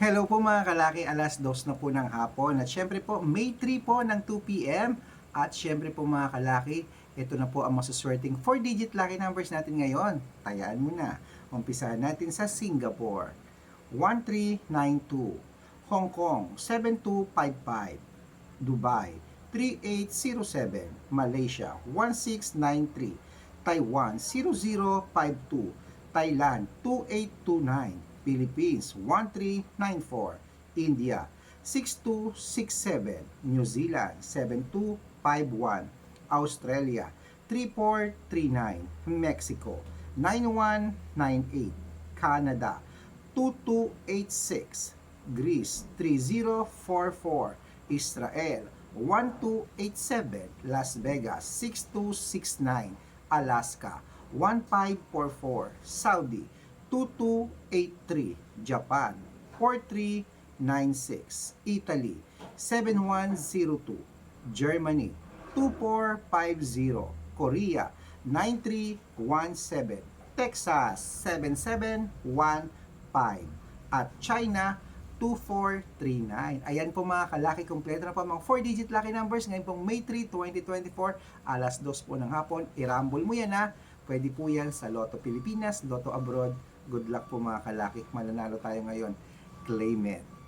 Hello po mga kalaki, alas dos na po ng hapon. At syempre po, May 3 po ng 2pm. At syempre po mga kalaki, ito na po ang masuswerteng 4-digit lucky numbers natin ngayon. Tayaan mo na. Umpisahan natin sa Singapore. 1392. Hong Kong, 7255. Dubai, 3807. Malaysia, 1693. Taiwan, 0052. Thailand, 2829. Philippines 1394, India 6267, New Zealand 7251, Australia 3439, Mexico 9198, Canada 2286, Greece 3044, Israel 1287, Las Vegas 6269, Alaska 1544, Saudi 2283, Japan 4396, Italy 7102, Germany 2450, Korea 9317, Texas 7715, at China 2439. Ayan po mga kalaki, kompleto na po mga 4-digit lucky numbers. Ngayon pong May 3, 2024, alas 2 po ng hapon. I-rumble mo yan ha. Pwede po yan sa Lotto Pilipinas, Lotto Abroad. Good luck po mga kalaki. Mananalo tayo ngayon. Claim it.